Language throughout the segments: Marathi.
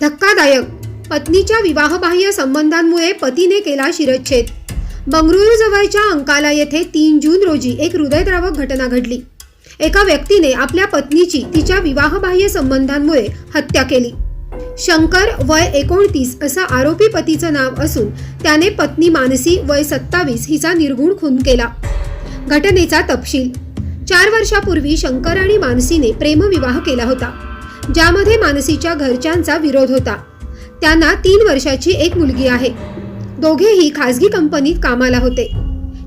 धक्कादायक. पत्नीच्या विवाहबाह्य संबंधांमुळे पतीने केला शिरच्छेद. बंगळुरू जवळच्या अंकाला येथे तीन जून रोजी एक हृदयद्रावक घटना घडली. एका व्यक्तीने आपल्या पत्नीची तिच्या विवाहबाह्य संबंधांमुळे हत्या केली. शंकर वय एकोणतीस असं आरोपी पतीचं नाव असून त्याने पत्नी मानसी वय सत्तावीस हिचा निर्गुण खून केला. घटनेचा तपशील. चार वर्षापूर्वी शंकर आणि मानसीने प्रेमविवाह केला होता. ज्यामध्ये मानसीच्या घरच्यांचा विरोध होता. त्यांना तीन वर्षाची एक मुलगी आहे. दोघेही खासगी कंपनीत कामाला होते.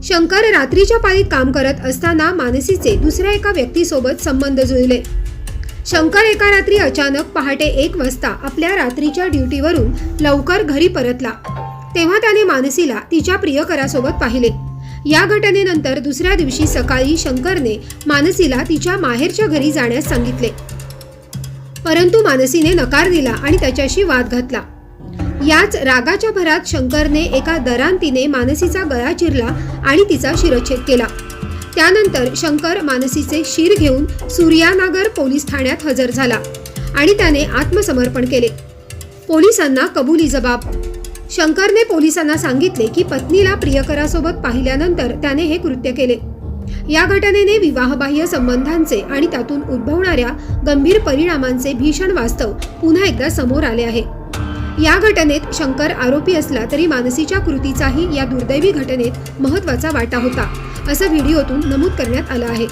शंकर रात्रीच्या पाळीत काम करत असताना मानसीचे दुसऱ्या एका व्यक्तीसोबत संबंध जुळले. शंकर एका रात्री अचानक पहाटे एक वाजता आपल्या रात्रीच्या ड्युटीवरून लवकर घरी परतला. तेव्हा त्याने मानसीला तिच्या प्रियकरासोबत पाहिले. या घटनेनंतर दुसऱ्या दिवशी सकाळी शंकरने मानसीला तिच्या माहेरच्या घरी जाण्यास सांगितले. परंतु मानसीने नकार दिला आणि त्याच्याशी वाद घातला. याच रागाच्या भरात शंकरने एका दरांतीने मानसीचा गळा चिरला आणि तिचा शिरच्छेद केला. त्यानंतर शंकर मानसीचे शिर घेऊन सूर्यानागर पोलीस ठाण्यात हजर झाला आणि त्याने आत्मसमर्पण केले. पोलिसांना कबुली जबाब. शंकरने पोलिसांना सांगितले की पत्नीला प्रियकरासोबत पाहिल्यानंतर त्याने हे कृत्य केले. या घटनेने विवाहबाह्य संबंधांचे आणि त्यातून उद्भवणाऱ्या गंभीर परिणामांचे भीषण वास्तव पुन्हा एकदा समोर आले आहे. या घटनेत शंकर आरोपी असला तरी मानसीच्या कृतीचाही या दुर्दैवी घटनेत महत्त्वाचा वाटा होता असं व्हिडिओतून नमूद करण्यात आलं आहे.